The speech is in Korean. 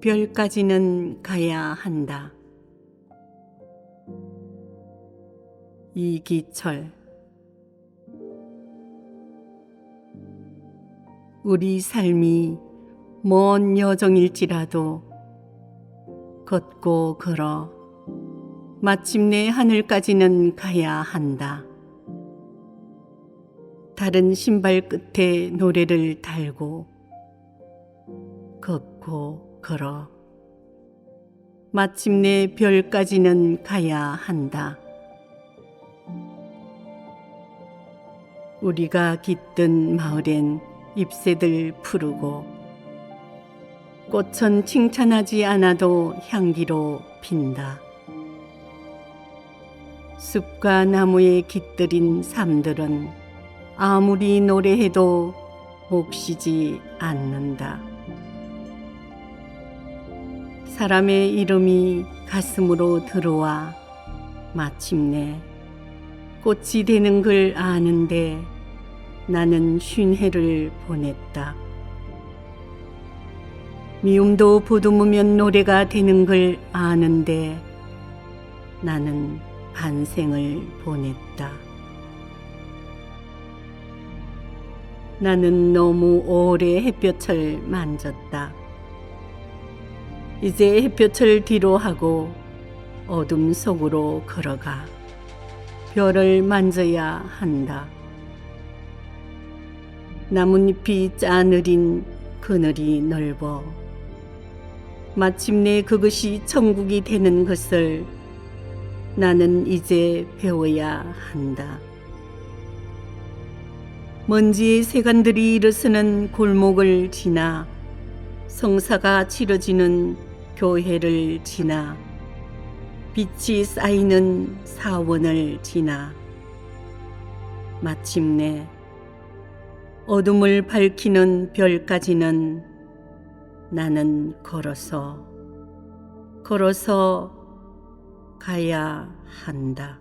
별까지는 가야 한다. 이기철 우리 삶이 먼 여정일지라도 걷고 걸어 마침내 하늘까지는 가야 한다. 다른 신발 끝에 노래를 달고 걷고 걸어 마침내 별까지는 가야 한다. 우리가 깃든 마을엔 잎새들 푸르고 꽃은 칭찬하지 않아도 향기로 핀다. 숲과 나무에 깃들인 삶들은 아무리 노래해도 몹시지 않는다. 사람의 이름이 가슴으로 들어와 마침내 꽃이 되는 걸 아는데 나는 쉰 해를 보냈다. 미움도 보듬으면 노래가 되는 걸 아는데 나는 반생을 보냈다. 나는 너무 오래 햇볕을 만졌다. 이제 햇볕을 뒤로 하고 어둠 속으로 걸어가 별을 만져야 한다. 나뭇잎이 짜느린 그늘이 넓어 마침내 그것이 천국이 되는 것을 나는 이제 배워야 한다. 먼지의 세간들이 일어서는 골목을 지나 성사가 치러지는 교회를 지나 빛이 쌓이는 사원을 지나 마침내 어둠을 밝히는 별까지는 나는 걸어서 걸어서 가야 한다.